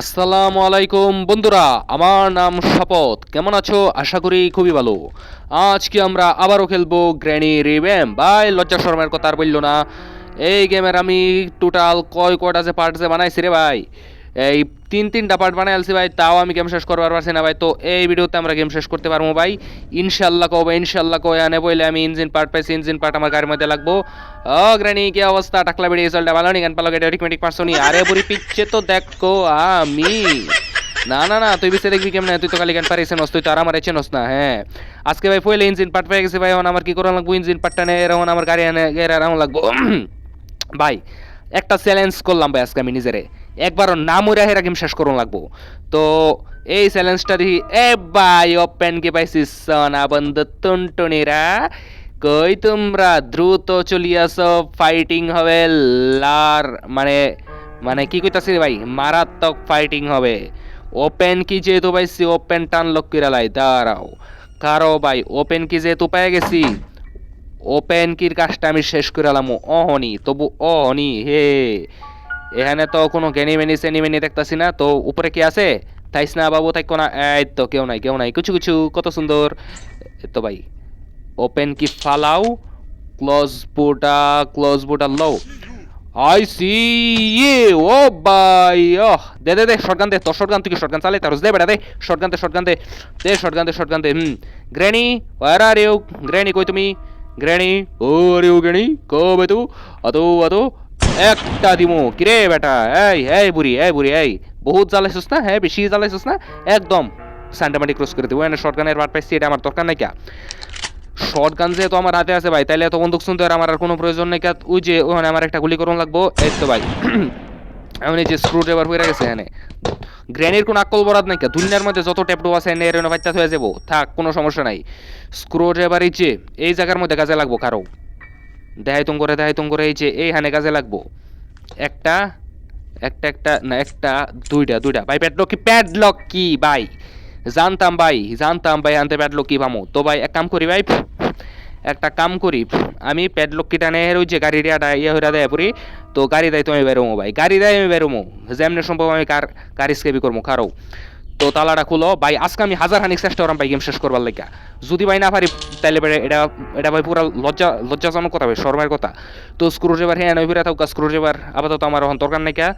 আসসালামু আলাইকুম বন্ধুরা, আমার নাম শপথ। কেমন আছো? আশা করি খুবই ভালো। আজকে আমরা আবারও খেলব গ্র্যানি রিভ্যাম বাই লজ্জা শর্মার কথা আর বলল না। এই গেমের আমি টোটাল কয় কয়টা যে পার্ট যে বানাইছি রে ভাই? এই তিন তিনটা পার্ট বানাই আলছি ভাই, তাও আমি গেম শেষ করবার পারছি না ভাই। তো এই ভিডিওতে আমরা গেম শেষ করতে পারব ভাই। ইনশাল্লাহ কবে ইনশাল্লাহ কয়ে, আনে বইলে আমি ইঞ্জিন পার্ট পাইছি ইঞ্জিন পার্ট আমার গাড়ির মধ্যে লাগবো। ও গ্রানি, কি অবস্থা? টাকলা বেড়ে রেজাল্টটা ভালো নি? গান পালো গেটে অটোমেটিক পারছনি আরে বুড়ি, পিচ্ছে তো দেখো আমি। না না না, তুই বিসে দেখবি কেমন? তুই তো খালি গান পারিস নস, তুই তো আর আমার চেনস না হ্যাঁ। আজকে ভাই পয়লে ইঞ্জিন পার্ট পেয়ে গেছে ভাই, এখন আমার কি করা লাগবো? ইঞ্জিন পার্টটা নিয়ে এখন আমার গাড়ি এনে রাউন্ড লাগবো। ভাই, একটা চ্যালেঞ্জ করলাম ভাই আজকে আমি নিজেরে। একবারও না মরে হেরা গেম শেষ করুন লাগবো। তো এই চ্যালেঞ্জটা দেখি, এ ভাই ওপেন কে পাইছিস? সোনা বন্ধু, টুনটুনিরা, কই তোমরা? দ্রুত চলি চলিয়াছ ফাইটিং হবে, লার মানে মানে কি কইতাছি ভাই? মারাত্মক ফাইটিং হবে। ওপেন কি যেহেতু পাইছি ওপেন টান লক কিরালাই দাঁড়াও। কারও ভাই ওপেন কি যেহেতু পেয়ে গেছি ওপেন কির কাজটা আমি শেষ করে এলাম অহনি, তবু অহনি, হে। এখানে তো কোনো জ্ঞানী মেনি সেনি মেনি দেখতাছি না, তো উপরে কি আছে? তাইস না বাবু তাই কোনা, এই তো কেউ নাই কেউ নাই কিছু কিছু কত সুন্দর। তো ভাই ওপেন কি ফালাও? ক্লোজ বুটা ক্লোজ বুটা লও। আই সি ইয়ে ও ভাই, ওহ, দে দে দে শটগান দে, তোর শটগান তুই কি শটগান চালাই? তার দে, বেটা, দে শটগান দে শটগান দে দে শটগান দে শটগান দে, হুম। Granny where are you granny কই তুমি? Granny oh are you granny কবে তু? আতো আতো একটা দিমু। কিরে বেটা? এই এই বুড়ি এই বুড়ি, এই। বহুত জ্বালাইছিস না? হ্যাঁ বেশি জ্বালাইছিস না? একদম। স্যান্টামাটি ক্রস করে দেবো। এনে শর্টগানের বাট পাইছি, এটা আমার দরকার নাই কা শর্টগান যেহেতু আমার হাতে আছে ভাই, তাইলে এত বন্দুক শুনতে আর আমার আর কোনো প্রয়োজন নেই কা ওই যে, ওখানে আমার একটা গুলি করুন লাগবো। এই তো ভাই। আমি যে স্ক্রু ড্রাইভার হয়ে গেছে এখানে গ্রেনের কোনো আকল বরাদ নাই দুনিয়ার মধ্যে যত ট্যাপডো আছে, এনে এর বাচ্চা হয়ে যাব। থাক, কোনো সমস্যা নাই। স্ক্রু ড্রাইভার এই যে, এই জায়গার মধ্যে কাজে লাগবো কারও। দেখাই তুম করে দেখাই তুম করে, এই যে এইখানে কাজে লাগবো। একটা একটা একটা, না, একটা, দুইটা দুইটা। ভাই, প্যাডলক কি প্যাডলক কি ভাই। জানতাম ভাই জানতাম, ভাই, আনতে প্যাডলক কি পামো তো ভাই, এক কাম করি, ভাই একটা কাম করি আমি প্যাডলক কিটা নেই ওই যে গাড়ি রিয়াটা ইয়ে হইরা দেয় পুরি তো গাড়ি দেয় তুমি বেরোমো, ভাই। গাড়ি দেয় আমি বেরোমো। যেমনি সম্ভব আমি কার কার স্কেপি করব খারো তো তালাটা খুলো। ভাই, আজকে আমি হাজার হানিক চেষ্টা করাম, ভাই গেম শেষ করবার লাগিয়া যদি ভাই না পারি, তাইলে ভাই এটা এটা ভাই পুরা লজ্জা, লজ্জাজনক কথা ভাই, শর্মের কথা। তো স্ক্রু ড্রাইভার হ্যাঁ নই ফিরে থাকুক স্ক্রু ড্রাইভার আপাতত আমার এখন দরকার নাই কা।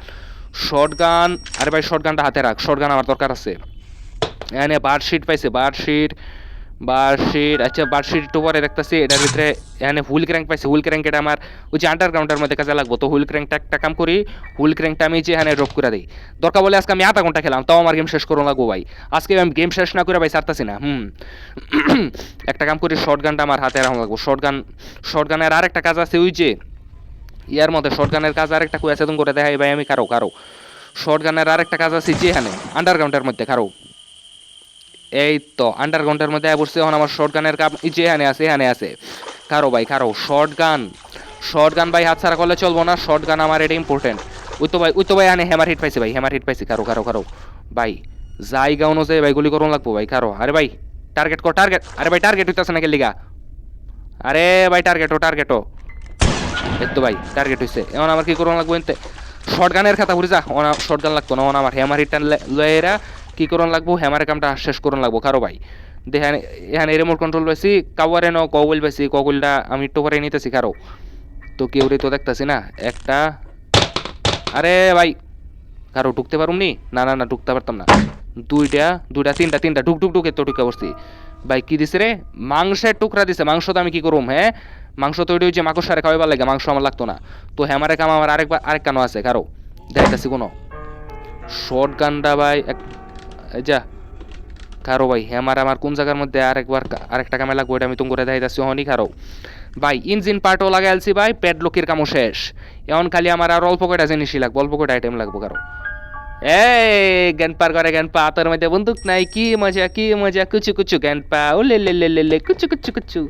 শর্ট গান আরে ভাই শর্ট গানটা হাতে রাখ শর্ট গান আমার দরকার আছে। এনে বারশিট পাইছে বারশিট বারশিট আচ্ছা বারশিট একটু পরে দেখতেছি, এটার ভিতরে এখানে হুইল ক্র্যাঙ্ক পাইছে। হুইল ক্র্যাঙ্ক এটা আমার ওই যে আন্ডারগ্রাউন্ডের মধ্যে কাজে লাগবো। তো হুইল ক্র্যাঙ্কটা একটা কাম করি হুইল ক্র্যাঙ্কটা আমি যে এখানে ড্রপ করে দিই। দরকার বলে আজকে আমি আধা ঘণ্টা খেলাম, তাও আমার গেম শেষ করো লাগবো ভাই। আজকে আমি গেম শেষ না করে ভাই সারতাছি না, হুম। একটা কাম করি শর্ট গানটা আমার হাতে রাখা লাগবো। শর্ট গান শর্ট গানের আর একটা কাজ আছে ওই যে, ইয়ার মধ্যে শর্ট গানের কাজ আর একটা তুমি করে দেখাই ভাই আমি কারও কারও। শর্ট গানের আর একটা কাজ আছে যে এখানে আন্ডারগ্রাউন্ডের মধ্যে কারও। এই তো আন্ডারগ্রাউন্ডের মধ্যে বসছে এখন আমার শর্ট গানের কাপ এই যে এখানে আছে এখানে আছে। কারও ভাই, কারও শর্ট গান শর্ট গান ভাই হাত ছাড়া করলে চলবো না শর্ট গান আমার এটা ইম্পর্টেন্ট ওই তো ভাই, ওই তো ভাই এখানে হ্যামার হিট পাইছে ভাই হ্যামার হিট পাইছে। কারও কারও কারও। ভাই, জায়গা অনুযায়ী ভাই গুলি করুন লাগবো ভাই, কারও। আরে ভাই টার্গেট কর টার্গেট আরে ভাই টার্গেট হইতেছে নাকি লিগা? আরে ভাই টার্গেটও টার্গেটও এই তো ভাই টার্গেট হইছে। এখন আমার কি করুন লাগবো শর্ট গানের খাতা ঘুরে যা শর্ট গান লাগতো না আমার হ্যামার হিটটা লয়েরা কি করুন লাগবো? হ্যামারের কামটা শেষ করুন লাগবো। কারও ভাই। দেখেন, এখানে রিমোট কন্ট্রোল পাইছি কাওয়ারে ন কগুল পাইছি কগুলটা আমি একটু পরে নিতেছি, কারও। তো কেউ তো দেখতেছি না। একটা। আরে ভাই, কারও ঢুকতে পারুম নি? না না না, ঢুকতে পারতাম না। দুইটা দুইটা, তিনটা তিনটা, ঢুক ঢুক, ঢুকে তো ঢুকে বসছি ভাই, কি দিছে রে? মাংসের টুকরা দিছে। মাংস তো আমি কি করুম হ্যাঁ? মাংস তো ওইটা ওই যে মাকড় সারে খাওয়াবার লাগে, মাংস আমার লাগতো না। তো হ্যামারে কাম আমার আরেকবার, আরেক কানো আছে, কারও। দেখতেছি কোনো। শর্ট গানটা ভাই, এক যা কারও ভাই হ্যামার আমার কোন জায়গার মধ্যে আরেকবার আরেকটা কামে লাগবো এটা আমি তুমি করে দেখাইতেছি হনি কারও ভাই, ইঞ্জিন পার্টও লাগাই আলছি ভাই প্যাডলকের কামও শেষ। এখন খালি আমার আর অল্প কয়টা জিনিসই লাগবে, অল্প কয়টা আইটেম লাগবো কারও এই জ্ঞান পার করে জ্ঞান পা তোর মধ্যে বন্দুক নাই, কি মজা কি মজা, কুচু কুচু জ্ঞান পা ও লে লে লে লে লে কুচু কুচু কুচু।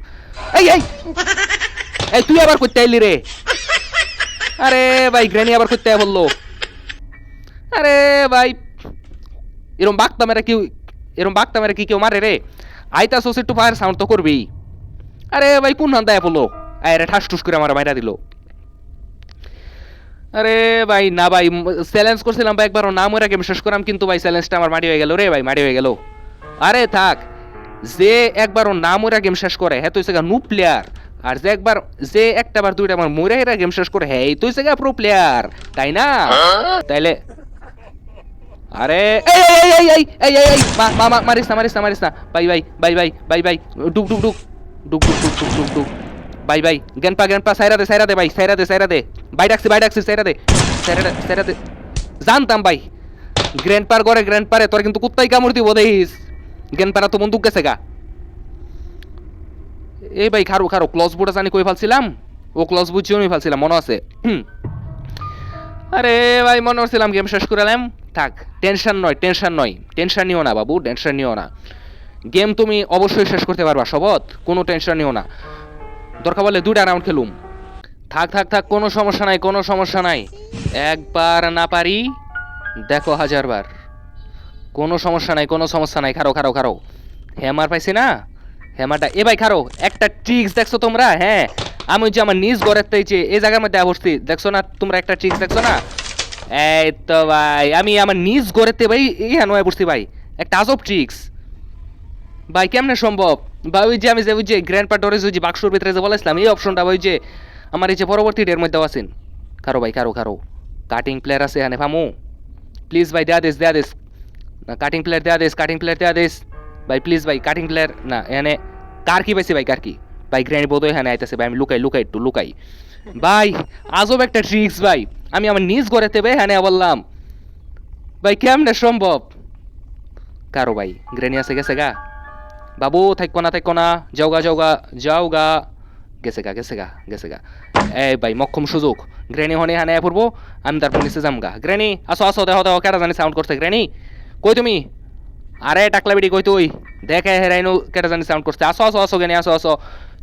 এই এই এই, তুই আবার করতে আইলি রে। আরে ভাই গ্রেনি আবার করতে বলল। আরে ভাই এরম বাগতা মেরে কেউ এরম বাগতা মেরে কি কেউ মারে রে? আইতা সোস একটু ফায়ার সাউন্ড তো করবি আরে ভাই কোন হান দেয় বলল আরে ঠাস টুস করে আমার মাইরা দিল। আরে ভাই না ভাই চ্যালেঞ্জ করছিলাম ভাই একবার নাম ওরা গেম শেষ করাম কিন্তু ভাই চ্যালেঞ্জটা আমার মাটি হয়ে গেল রে ভাই মাটি হয়ে গেল। আরে থাক যে একবার ওর নাম ওরা গেম শেষ করে হ্যাঁ তুই সেগা নু প্লেয়ার আর যে একবার যে একটা বার দুইটা বার মরে এরা গেম শেষ করে হ্যাঁ তুই সেগা প্রো প্লেয়ার তাই না? তাইলে আরে, এই এই মা মা মা, মারিস না মারিস না মারিস না। Bye bye bye bye bye bye, ডুক ডুক ডুক ডুক ডুক ডুক ডুক ডুক ডুক। বাই বাই গেনপা গেনপা সাইরা দে সাইরা দে ভাই সাইরা দে সাইরা দে। বাই, ডাকছি বাই, ডাকছি, সাইরা দে, সাইরা সাইরা দে। জানতাম ভাই গ্র্যান্ড পার করে গ্র্যান্ড পারে তোর কিন্তু কুত্তাই কামড় দিব, দেখিস। গ্র্যান্ড পারা তো বন্দুক গেছে গা। এই ভাই, খারো খারো, ক্লস বোর্ডে জানি কই ফালছিলাম? ও ক্লস বুট জিওনি ফালছিলাম, মনে আছে। আরে ভাই, মনে করছিলাম গেম শেষ করে এলাম। থাক, টেনশন নয় টেনশন নয়, টেনশন নিও না বাবু, টেনশন নিও না। গেম তুমি অবশ্যই শেষ করতে পারবা, শপথ, কোনো টেনশন নিও না। দরকার বলে দুটা রাউন্ড খেলুম। থাক থাক থাক, কোনো সমস্যা নাই, কোনো সমস্যা নাই। একবার না পারি, দেখো হাজারবার। কোনো সমস্যা নাই, কোনো সমস্যা নাই, খারো খারো খারো। হ্যামার পাইছি না? হ্যামারটা, এ ভাই খারো, একটা ট্রিক্স দেখছ তোমরা? হ্যাঁ আমি যে আমার নিজ ঘরের থেকে এই জায়গার মধ্যে বসছি দেখছ না? তোমরা একটা ট্রিক্স দেখছ না? এই তো ভাই, আমি আমার নিজ গড়েতে ভাই, এই নয় বসছি ভাই একটা আজব ট্রিক্স ভাই, কেমনে সম্ভব? বা ওই যে আমি যে, ওই যে গ্র্যান্ড পাটোরেজ ওই যে বাক্সর ভিতরে যে বলেছিলাম, এই অপশনটা ওই যে আমার এই যে পরবর্তী ডের মধ্যে আছেন। কারও ভাই, কারও কারও। কাটিং প্লেয়ার আছে এখানে ফামু প্লিজ ভাই, দেয়া দিস দেয়া দিস। না কাটিং প্লেয়ার দেয়া দেশ কাটিং প্লেয়ার দেয়া দিস। ভাই প্লিজ ভাই কাটিং প্লেয়ার না, এখানে কার কি পাইছি ভাই কার কি ভাই গ্র্যান্ড বোধ এখানে আইতেছে ভাই, আমি লুকাই লুকাই একটু, লুকাই। ভাই, আজব একটা ট্রিক্স ভাই। আমি আমার নিজ ঘরেতে ভাই হ্যাঁ বললাম, ভাই, কেমনে সম্ভব? কারও ভাই গ্রেনি আছে, গেছে গা। বাবু থাকো না থাকো না, যাও গা যাও গা গেছে গা গেছে গা গেছে গা। এই ভাই, মক্ষম সুযোগ গ্রেনি হনে হানে পড়ব, আমি তারপর নিচে যাম গা। গ্রেনি আসো আসো, দেখো দেখো কেটা জানি সাউন্ড করছে গ্রেনি কই তুমি? আরে, টাকলা বেটি কই তুই? দেখে হেরাইনু কেটা জানি সাউন্ড করছে। আসো আসো আসো গ্রেনি আসো আসো।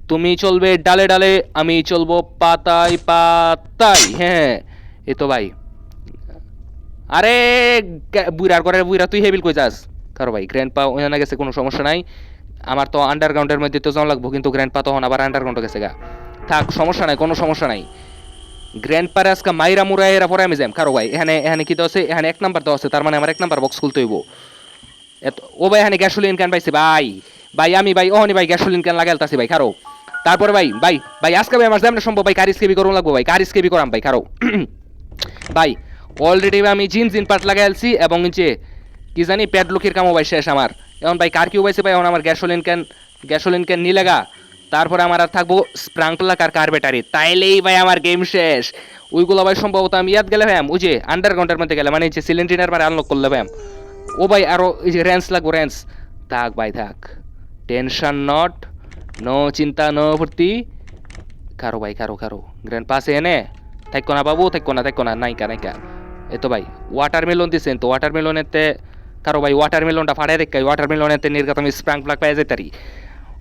তুমি চলবে ডালে ডালে, আমি চলবো পাতায় পাতায়। হ্যাঁ। এই তো ভাই। আরে বুইরার করে বুইরা তুই হেবিল কই যাস? কারও ভাই গ্র্যান্ড পা ওখানে গেছে, কোনো সমস্যা নাই। আমার তো আন্ডারগ্রাউন্ডের মধ্যে তো যাওয়া লাগবো, কিন্তু গ্র্যান্ড পা তখন আবার আন্ডারগ্রাউন্ডে গেছে গা। থাক, সমস্যা নাই, কোনো সমস্যা নাই। গ্র্যান্ড পারে আজকে মাইরা মুরা এরা পরে আমি যাম কারও ভাই। এখানে এখানে কি তো আছে? এখানে এক নাম্বার তো আছে, তার মানে আমার এক নাম্বার বক্স খুলতে হইব। এত, ও ভাই, এখানে গ্যাসোলিন ক্যান পাইছে, ভাই। ভাই, আমি ভাই ওহনি ভাই গ্যাসোলিন ক্যান লাগাইতাছি ভাই, কারও। তারপরে ভাই ভাই ভাই, আজকে ভাই আমার যেমন সম্ভব, ভাই কারিস কেবি করুন লাগবো, ভাই কারিস কেবি করাম ভাই খারো ভাই অলরেডি আমি জিন জিন পার্ট লাগাইছি এবং যে, কি জানি, প্যাড প্যাডলুকির কামও ভাই শেষ আমার। এখন ভাই, কার কিউ পাইছে ভাই? এখন আমার গ্যাসোলিন ক্যান গ্যাসোলিন ক্যান নিয়ে লাগা। তারপরে আমার আর থাকব স্প্রাং প্লাক আর কার ব্যাটারি তাইলেই ভাই আমার গেম শেষ। ওইগুলো ভাই সম্ভবত আমি ইয়াদ গেলে ভাই ওই যে আন্ডারগ্রাউন্ডের মধ্যে গেলে মানে যে সিলিন্ডার মানে আনলক করলে ভাই ও ভাই, আরও এই যে র্যান্স লাগবো র্যান্স থাক ভাই, থাক। টেনশন নট নো চিন্তা নো ভর্তি কারও ভাই, কারও কারও। গ্র্যান্ড পাসে এনে থাকো না বাবু থাকো না থাকো না নাইকা নাইকা এ তো ভাই ওয়াটার মেলন দিছেন তো ওয়াটার মেলনেতে কারও ভাই ওয়াটার মেলনটা ফাড়াই ওয়াটার মেলনেতে নির্গত আমি স্প্রাং প্লাগ পাই যেতারি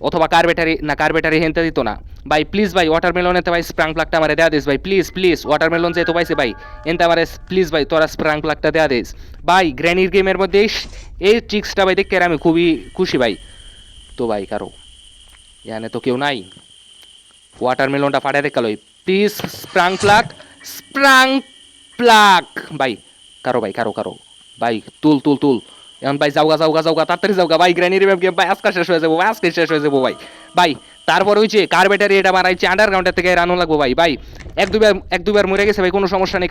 অথবা কার ব্যাটারি না কার ব্যাটারি হেনতে দিত না ভাই প্লিজ ভাই ওয়াটার মেলনেতে ভাই স্প্রাং প্লাগটা আমার দেয়া দিস ভাই প্লিজ প্লিজ ওয়াটার মেলন যেহেতু পাইছে ভাই এনতে আমার প্লিজ ভাই তোরা স্প্রাং প্লাগটা দেয়া দিস ভাই গ্র্যানির গেমের মধ্যে এই- এই ট্রিক্সটা ভাই দেখে আমি খুবই খুশি ভাই তো ভাই কারও এখানে তো কেউ নাই ওয়াটারমেলনটা ফাটাই দেখাল প্লিজ স্প্রাং প্লাগ স্প্রাং প্লাগ ভাই কারও ভাই কারও কারও ভাই তুল তুল তুল এখন ভাই যাওগা যাওগা যাওগা তাড়াতাড়ি যাওগা ভাই গ্র্যানির গেম ভাই আজকে শেষ হয়ে যাব ভাই আজকে শেষ হয়ে যাব ভাই ভাই তারপর হয়েছে কার ব্যাটারি এটা মারাইছে আন্ডারগ্রাউন্ডের থেকে রানো লাগবো ভাই ভাই এক দুবার এক দুবার মরে গেছে ভাই কোনো সমস্যা নেই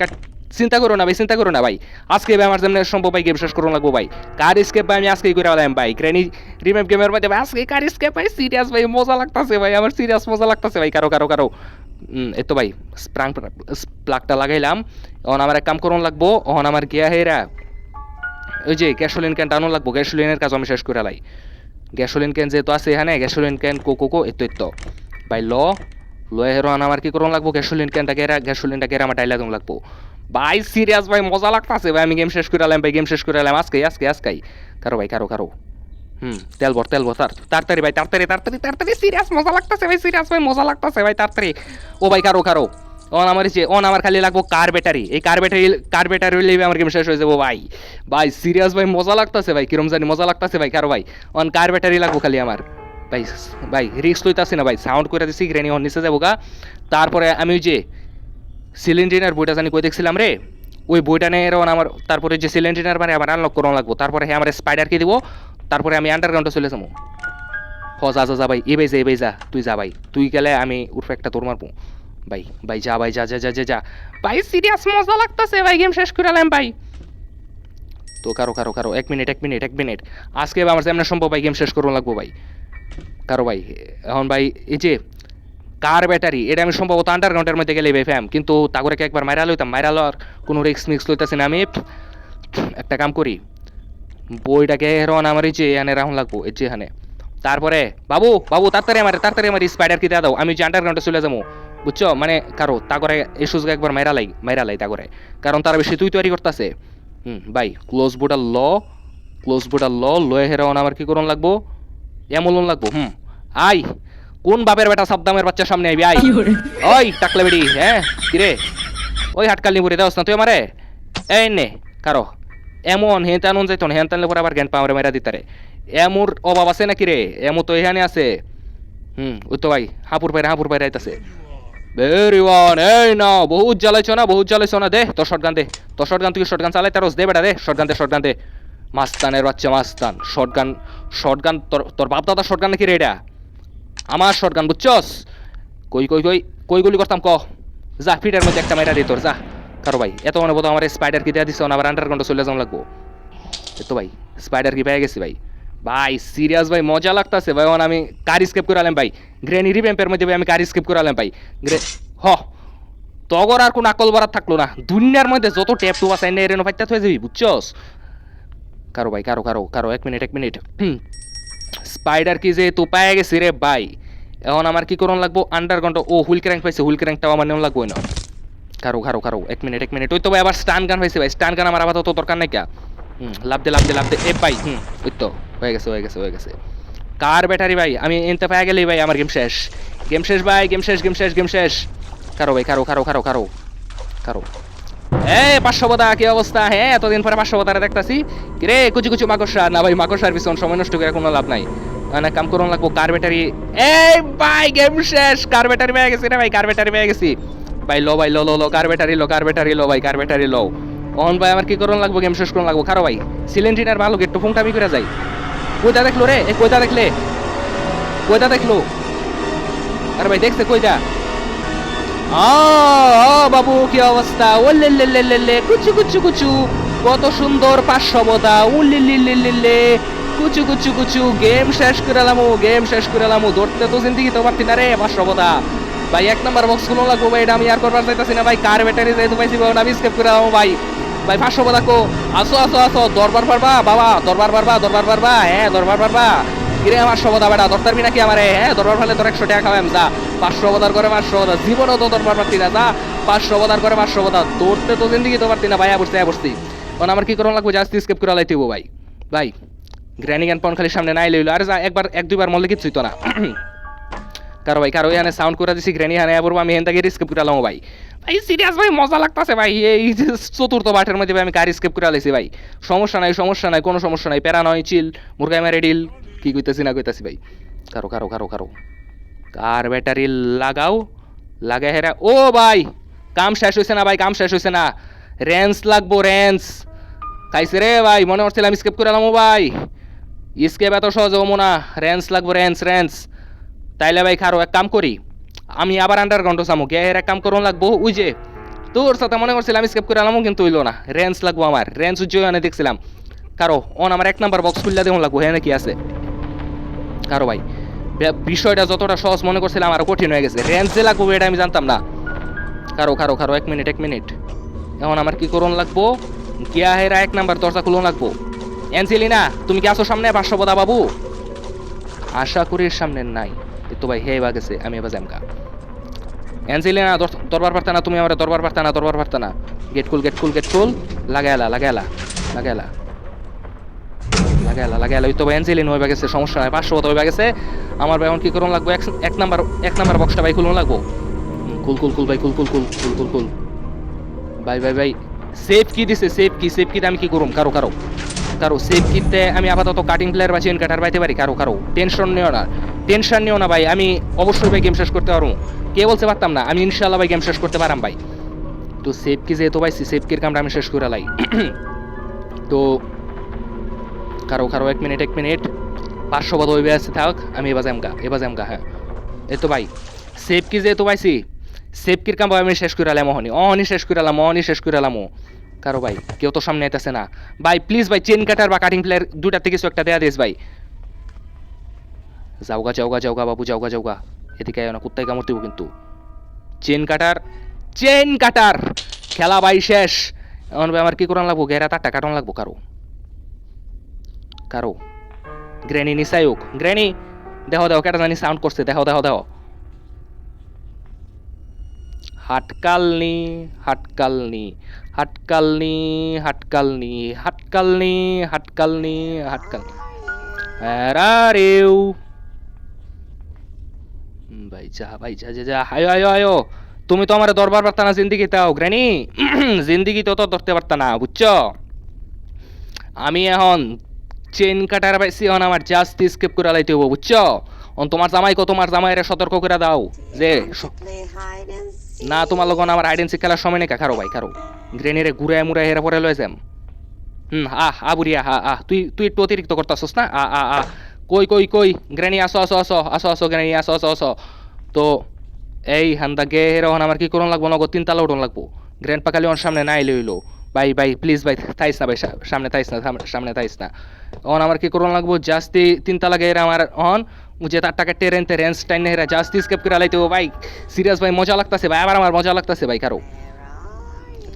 চিন্তা করো না ভাই চিন্তা করো না ভাই আজকে ভাই আমার যেমন সম্ভব ভাই গেম শেষ করুন লাগবো ভাই কার স্কেপ ভাই আমি আজকেই করে আলাম ভাই গ্র্যানি রিমেপ গেমের মধ্যে ভাই আজকে কার স্কেপ ভাই সিরিয়াস ভাই মজা লাগতাছে ভাই আমার সিরিয়াস মজা লাগতাছে ভাই কারও কারও কারও এই তো ভাই স্প্রাং প্লাগটা লাগাইলাম। এখন আমার এক কাম করুন লাগবো, এখন আমার গিয়া হেরা ওই যে গ্যাসোলিন ক্যান টানো লাগবো গ্যাসোলিনের কাজ আমি শেষ করে লাই। গ্যাসোলিন ক্যান যেহেতু আছে এখানে গ্যাসোলিন ক্যান কো কো এতো এতো। ভাই, ল, লয়ে হেরোন আমার কি করুন লাগবো গ্যাসোলিন ক্যানটাকে এরা গ্যাসোলিনটাকে এরা আমার ডাইলা লাগবো। ভাই সিরিয়াস ভাই, মজা লাগতাছে, ভাই, আমি গেম শেষ করে আলাম ভাই গেম শেষ করে আলাম আজকে আজকে আজকেই। কারও ভাই, কারও কারও। হুম, তেল ভর তেল ভর তার তাড়াতাড়ি ভাই, তাড়াতাড়ি তাড়াতাড়ি তাড়াতাড়ি সিরিয়াস মজা লাগতাছে ভাই সিরিয়াস ভাই, মজা লাগতাছে ভাই, তাড়াতাড়ি। ও ভাই, কারও কারও। অন আমার যে, অন আমার খালি লাগবো কার ব্যাটারি এই কার ব্যাটারি কার ব্যাটারি হইলে আমার গেম শেষ হয়ে যাব ভাই। ভাই সিরিয়াস ভাই, মজা লাগতাছে ভাই, কিরম জানি মজা লাগতাছে ভাই, কারও ভাই। অন কার ব্যাটারি লাগবো খালি আমার। ভাই ভাই রিক্স লইতাছি না ভাই সাউন্ড করে দিছি গ্রেনি অন নিচে যাব গা। তারপরে আমি যে সিলিন্ডার বইটা জানি কই দেখছিলাম রে? ওই বইটা নিয়ে আমার, তারপরে যে সিলিন্ডার মানে আমার আনলক করানো লাগবো। তারপরে হ্যাঁ আমার স্পাইডারকে দিব? তারপরে আমি আন্ডারগ্রাউন্ডে চলে যাব। হ, যা যা যা ভাই, এ ভাই, যা, এ ভাই, যা, তুই যা ভাই। তুই গেলে আমি উর্ফে একটা তোর মারবো। ভাই ভাই, যা ভাই, যা যা যা যা যা। ভাই সিরিয়াস মজা লাগতেছে ভাই গেম শেষ করে আলাম ভাই। তো কারও কারও কারও, এক মিনিট এক মিনিট এক মিনিট আজকে আমার যেমন সম্ভব ভাই গেম শেষ করুন লাগবো ভাই। কারও ভাই, এখন ভাই, এই যে, কার ব্যাটারি এটা আমি সম্ভবত আন্ডারগ্রাউন্ডের মধ্যে গেলে ভাই ফ্যাম কিন্তু তাগরে একবার মাইরা লইতাম। মাইরা লওয়ার কোনো রিক্স মিক্স লইতেছি না আমি। একটা কাম করি বইটাকে হেরন আমার এই যে রাহুন লাগবো এই যে এখানে। তারপরে বাবু বাবু তাড়াতাড়ি আমার তাড়াতাড়ি আমার স্পাইডার কি দাও আমি যে আন্ডারগ্রাউন্ডে চলে যাব। বুঝছ? মানে কারও তাগরে এই সুযোগ একবার মাইরা লাই মাইরা লাই তাগরে। কারণ তারা বেশি তুই তৈরি করতেছে। হুম ভাই ক্লোজ বোর্ডার ল ক্লোজ বোর্ডার ল লয়ে হেরন আমার কি করুন লাগবো? এমন লাগবো হুম। আই কোন বাপের বেটা সাবদামের বাচ্চার সামনে আইবি আই। ওই টাকলে বেড়ি হ্যাঁ কিরে? ওই হাটকালি মুড়ি দাও না তুই আমারে? এই নে কারও। এমন হেন টানুন যাইতো না হেন টানলে পরে আবার জ্ঞান পাওয়ারে মেরা দিতারে এমুর অভাব আছে নাকি রে এমু তো এখানে আছে হুম ওই তো ভাই হাপুর পাইরে হাপুর পাইরে আইতাছে ভেরি ওয়ান এই না বহুত জ্বালাইছো না বহুত জ্বালাইছো না দে তোর শটগান দে তোর শটগান তুই শটগান চালাই তারস দে বেটা দে শটগান দে শটগান দে মাস্তানের বাচ্চা মাস্তান শটগান শটগান তোর তোর বাপ দাদা শটগান নাকি রে এটা আমার শটগান বুঝছস কই কই কই কই গুলি করতাম ক যা ফিটার মধ্যে একটা মেরা দে তোর যা কারও ভাই। এত মনে বোধ আমার স্পাইডার কি দেওয়া না আবার আন্ডারগ্রাউন্ডে চলে যাওয়া লাগবো। তো ভাই স্পাইডার কি পেয়ে গেছি ভাই। ভাই সিরিয়াস ভাই, মজা লাগতাছে ভাই। এখন আমি কার স্কেপ করে আলাম ভাই গ্রেনি রিভ্যাম্পের মধ্যে ভাই আমি কার স্কেপ করে আলাম ভাই। গ্রে হ। তগর আর কোন আকল বারাত থাকল না। দুনিয়ার মধ্যে যত ট্যাপ টু আছে, এনে এরেনো ফাইতে হয়ে যাবি, বুঝছস? কারও ভাই, কারও কারও কারও, এক মিনিট এক মিনিট স্পাইডার কি যে তো পায়ে গেছি রে ভাই, এখন আমার কি করুন লাগবো? আন্ডারগ্রাউন্ড ও হুইল ক্র্যাঙ্ক পাইছে, হুইল ক্র্যাঙ্কটাও আমার নেওয়া লাগবো না কারও কারও কারও। এক মিনিট এক মিনিট। ওই তো ভাই, আবার স্টান গান পাইছে ভাই। স্টান গান আমার আপাতত দরকার নাই কা। হুম, লাভ দে লাভ দে লাভ দে। এ ভাই, হুম ওই তো হয়ে গেছে হয়ে গেছে হয়ে গেছে। কার ব্যাটারি ভাই? আমি এনতে পায়ে গেলেই ভাই আমার গেম শেষ। গেম শেষ ভাই গেম শেষ গেম শেষ গেম শেষ। কারও ভাই, কারও কারও কারও কারও কারও। এ পাঁচশো বোদা কি অবস্থা? হ্যাঁ এতদিন পরে পাঁচশো বোদারে দেখতাছি। রে কুচু কুচু মাকড়সা? না ভাই, মাকড়সার পিছন সময় নষ্ট করে কোনো লাভ নাই। মানে কাম করুন লাগবো, কার ব্যাটারি? এই ভাই গেম শেষ! কার ব্যাটারি পেয়ে গেছি রে ভাই, কার ব্যাটারি পেয়ে গেছি? ভাই লো ভাই লো লো লো কার ব্যাটারি লো কার ব্যাটারি লো ভাই কার ব্যাটারি লো। অন ভাই আমার কি করুন লাগবো গেম শেষ করুন লাগবো? খারো ভাই সিলিন্ডার ভালো গেট আমি করে যাই। কইটা দেখল রে? এ কইটা দেখলে? কইটা দেখল? আরে ভাই দেখছে আ, বাবু কি অবস্থা? ও লে লে লে লে লে কুচু কুচু কুচু। কত সুন্দর পাঁচশো বোতা উ লি লি লি লি কুচু কুচু কুচু। গেম শেষ করে গেম শেষ করে ধরতে তো জিন্দিগি তো পারতি না রে ভাই, এক নম্বর বক্সগুলো লাগবো ভাই, এটা আমি আর করবার চাইতাছি না ভাই, কার ব্যাটারি যেহেতু পাইছি আমি স্কেপ করে এলামু ভাই। ভাই বোতা কো আসো আসো আসো, দরবার পারবা? বাবা, দরবার পারবা দরবার পারবা? হ্যাঁ দরবার পারবা। কিরে, আমার সবদা বেটা দরকার বি নাকি আমারে? হ্যাঁ দরবার ফেলে তোর একশো টাকা খাওয়াম যা। পাঁচশো বদার করে, পাঁচশো বদা জীবনও তো দরবার পারতি না, যা। পাঁচশো বদার করে, পাঁচশো বদা তোরতে তো জিন্দিগি তো পারতি না, ভাই বসতে বসতি কারণ আমার কি করুন লাগবো? জাস্তি স্কেপ করে লাইতেব ভাই। ভাই গ্র্যানি জ্ঞান পন খালি সামনে নাই লইলো। আর যা, একবার, এক দুইবার মরলে কিছুই তো না। কারও ভাই, কারও এখানে সাউন্ড করে দিছি গ্র্যানি হানে আবার আমি হেন থেকে স্কেপ করে আলাম ভাই। ভাই সিরিয়াস ভাই, মজা লাগতাছে ভাই, এই চতুর্থ পাঠের মধ্যে আমি কার স্কেপ করে আলাইছি ভাই। সমস্যা নাই সমস্যা নাই, কোনো সমস্যা নাই, প্যারা নয় চিল মুরগাই মারে ডিল কি কইতাছি না কইতাছি ভাই। কারও কারও কারও কারও। কার ব্যাটারি লাগাও, লাগাই হেরা, ও ভাই, কাম শেষ হইছে না ভাই, কাম শেষ হইছে না। রেঞ্জ লাগবো রেঞ্জ খাইছে রে ভাই, মনে হচ্ছিলাম স্কেপ করে আলাম ভাই। স্কেপ এত সহজ হব না রেঞ্জ লাগবো রেঞ্জ রেঞ্জ তাইলে ভাই খারো, এক কাম করি। আমি আবার আন্ডারগ্রাউন্ড যাব গে এক কাম করুন লাগবো, ওই যে, তোর সাথে মনে করছিলাম স্কেপ করে আলামও কিন্তু হইল না। রেঞ্জ লাগবো আমার রেঞ্জ উজ্জয়নে দেখছিলাম। কারও অন আমার এক নাম্বার বক্স খুললে দেখুন লাগবো হ্যাঁ নাকি আছে। কারও ভাই বিষয়টা যতটা সহজ মনে করছিলাম আরও কঠিন হয়ে গেছে। রেঞ্জ যে লাগবো, এটা আমি জানতাম না। কারও কারও কারও এক মিনিট এক মিনিট এখন আমার কি করুন লাগবো? গিয়া হেরা এক নাম্বার দরজা খুলুন লাগবো। এনসিলিনা তুমি কি আসো সামনে? পাঁচশো বাবু? আশা করি সামনে নাই। তো ভাই হে বা গেছে আমি এবার জ্যামকা দর- দরবার পারতা না তুমি আমার, দরবার পারতা না, দরবার পারতা না। গেট খুল গেট খুল গেট খুল লাগাইলা লাগাইলা লাগাইলা লাগাইলা লাগাইলা তো ভাই এনসিলিন হয়ে গেছে সমস্যা নাই, পাঁচশো হয়ে গেছে আমার ভাই, এখন কি করুন লাগবো? এক- নাম্বার এক নাম্বার বক্সটা ভাই খুলুন লাগবো? কুল কুল কুল ভাই কুল কুল কুল কুল কুল কুল ভাই ভাই ভাই সেফ কি দিছে সেফ কি সেফ কি আমি কি করুম? কারও কারও। কারও সেফ কিতে আমি আপাতত কাটিং প্লেয়ার বা চেন কাটার পাইতে পারি? কারও কারও। টেনশন নিও না। টেনশন নিও না ভাই, আমি অবশ্যই ভাই গেম শেষ করতে পারব। কে বলতে পারতাম না, আমি ইনশাল্লাহ ভাই গেম শেষ করতে পারাম ভাই। তো সেফ কি যেহেতু পাইছি সেফ কির কামটা আমি শেষ করে লাই। তো কারও কারও এক মিনিট এক মিনিট পাঁচশো বদ ওই আছে, থাক, আমি এবার যামগা এবার যামগা হ্যাঁ। এই তো ভাই সেফ কি যেহেতু পাইছি সেফ কির কাম আমি শেষ করে এলাম অহনি। অহনি শেষ করে এলাম অহনি শেষ করে এলাম কারও ভাই, কেউ তো সামনে আইতেছে না। ভাই প্লিজ ভাই চেন কাটার বা কাটিং প্লেয়ার দুটাতে কিছু একটা দেয়া দিস ভাই। যাওগা যাওগা যাওগা বাবু, যাওগা যাওগা। এদিকে আয় না, কুত্তায় কামড় দিব কিন্তু। Chain cutter chain cutter! খেলা ভাই শেষ। এখন আমার কি করান লাগবো? গেরা তারটা কাটন লাগবো কারও? কারও? গ্রেনি নিসায়ুক গ্রেনি দেহ দেখো কেটা জানি সাউন্ড করছে। দেহ দেহ দেখো হাটকালনি হাটকালনি হাটকালনি হাটকালনি হাটকালনি হাটকালনি হাটকালনি। আরারেও ভাই যা ভাই যা যা যা। আয়ো আয়ো আয়ো। তুমি তো আমার দরবার পারতা না, জিন্দিগি তাও। গ্রেনি জিন্দিগি তো তো ধরতে পারতা না, বুঝছ? আমি এখন চেন কাটার পাইছি, এখন আমার জাস্ট স্কেপ করে লাইতে হব বুঝছ? অন তোমার জামাই কো তোমার জামাইরে সতর্ক করে দাও, যে. না, তোমার লগন আমার আইডেন্সি খেলার সময় নেই কারও ভাই, কারও। গ্রেনিরে ঘুরে মুড়ে হেরা পরে লয়ে যাম। হুম, আহ আ বুড়িয়া হা আহ। তুই তুই একটু অতিরিক্ত করতেছস না? আ আ আ কই কই কই? গ্রেনি আসো আসো আসো আসো আসো গ্রেনি আসো আসো আসো। তো এই হান্দা গে হেরোহন, আমার কি করুন লাগবো? নগদ তিন তালা উঠুন লাগবো। গ্র্যান্ড পাকালি ওর সামনে না এলে হইল ভাই ভাই প্লিজ ভাই, থাইস না, ভাই সামনে থাইস না সামনে- থাইস না। অন, আমার কি করুন লাগবো? জাস্তি তিন তালা গেরা আমার অন যে তার টাকা টেরেন রেঞ্জ টাইন হেরা জাস্তি স্কেপ করে লাইতে ভাই সিরিয়াস ভাই, মজা লাগতাছে, ভাই, আবার আমার মজা লাগতাছে, ভাই, কারও।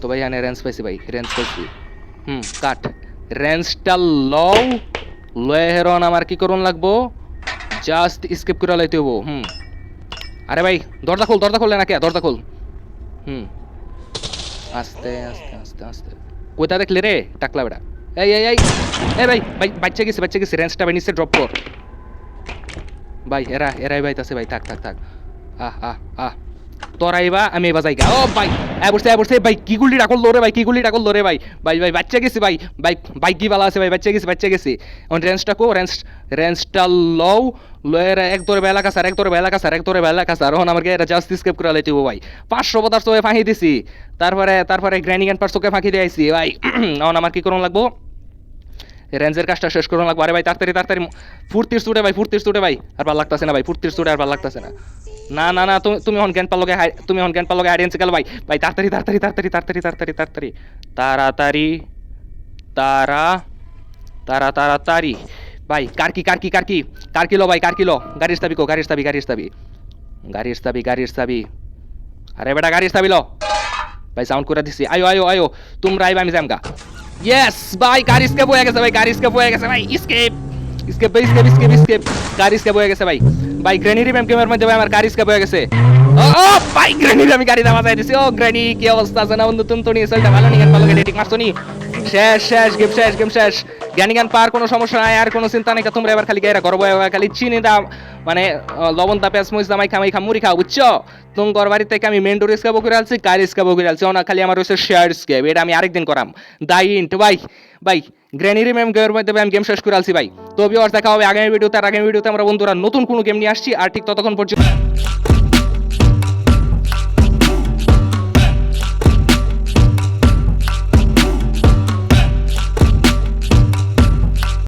তো ভাই, এখানে রেঞ্জ পাইছি, ভাই রেঞ্জ পাইছি। হুম কাট রেঞ্জটা লও। লয়ে আমার কি করুন লাগবো? জাস্ট স্কিপ করে লাইতে হব হুম। আরে ভাই, দরজা খোল, দরজা খুললে না কে দরজা খোল। হুম। আস্তে আস্তে আস্তে আস্তে। কোথা দেখলে রে, টাকলা বেড়া। এই এই এই এই ভাই ভাই, বাচ্চা গেছে বাচ্চা গেছে রেঞ্জটা ভাই নিচে ড্রপ কর। ভাই, এরা, এরাই ভাই তাছে ভাই, থাক থাক থাক। আহ আহ আহ। তোর আইবা আমি এবার যাইগা। ও ভাই। এ বসে ভাই, কি গুলি ডাকল রে ভাই, কি গুলি ডাকল রে ভাই ভাই ভাই, বাচ্চা গেছে, ভাই ভাই ভাই, কি বালা আছে, ভাই, বাচ্চা গেছে বাচ্চা গেছে। অন রেঞ্জটা কো রেঞ্জ রেঞ্জটা লও লয়ের এক দরে বেলা কাছার, এক দরে বেলা কাছার, এক দরে বেলা কাছার। এখন আমাকে এটা জাস্ট স্কেপ করে লাইতে ভাই। পাঁচশো পদার্থ ফাঁকি দিছি। তারপরে তারপরে গ্র্যানি গ্যান্ড পার্সোকে ফাঁকি দিয়েছি ভাই। এখন আমার কি করুন লাগবো? রেঞ্জের কাজটা শেষ করুন লাগবো। আরে ভাই, তাড়াতাড়ি তাড়াতাড়ি, ফুর্তির স্টুডে ভাই, ফুর্তির স্টুডে ভাই। আর ভালো লাগতেছে না, ভাই, ফুর্তির স্টুডে আর ভালো লাগতেছে না। না না না, তুমি তুমি অন জ্ঞান পালগে তুমি অন জ্ঞান পালগে হাইডেন্সি খেলো ভাই। ভাই, তাড়াতাড়ি তাড়াতাড়ি তাড়াতাড়ি তাড়াতাড়ি তাড়াতাড়ি তাড়াতাড়ি। তাড়াতাড়ি তারা তারা তাড়াতাড়ি। ভাই, কার কি কার কি কার কি? কার কিলো ভাই, কার কিলো গাড়ির স্তাবি কো, গাড়ির স্তাবি গাড়ির স্তাবি গাড়ির স্তাবি গাড়ির স্তাবি আরে বেটা, গাড়ির স্তাবি লো। ভাই সাউন্ড করে দিছি। আয়ো আয়ো আয়ো। তোমরা আইবা আমি যামগা ইয়েস ভাই, গাড়ি স্কেপ হয়ে গেছে, ভাই, গাড়ি স্কেপ হয়ে গেছে, ভাই স্কেপ স্কেপ ভাই স্কেপ স্কেপ স্কেপ গাড়ি স্কেপ হয়ে গেছে, ভাই। ভাই গ্রেনিরি ম্যাম কেমের মধ্যে ভাই আমার গাড়ি স্কেপ হয়ে গেছে। ও ভাই গ্রেনিরি আমি গাড়ি দামা দিছি। ও গ্রেনি কি অবস্থা আছে না, বন্ধু, তুমি তো নিয়ে ভালো নিয়ে ভালো গেটে ঠিক মারছো নি? শেষ শেষ গেম শেষ গেম শেষ। জ্ঞানী জ্ঞান পার কোনো সমস্যা নাই, আর কোনো চিন্তা নেই, তোমরা এবার খালি করব এবার খালি চিনি দাম মানে লবণ দা পেঁয়াজ, মরিচ দামাই খামাই খামুরি খাও, বুঝছ? তোমার বাড়ি থেকে আমি মেন ডোর স্কেপ করে আলছি গাড়ি স্কেপ করে আলছি না, খালি আমার হচ্ছে শেয়ার স্কেপ এটা আমি আরেকদিন করাম। দাই ইন্ট ভাই ভাই গ্র্যানিরি ম্যাম গেমের মধ্যে আমি গেম শেষ করে আলছি ভাই। তো ভিউয়ার্স দেখা হবে, আগামী ভিডিওতে আর আগামী ভিডিওতে আমরা বন্ধুরা নতুন কোনো গেম নিয়ে আসছি, আর ঠিক ততক্ষণ পর্যন্ত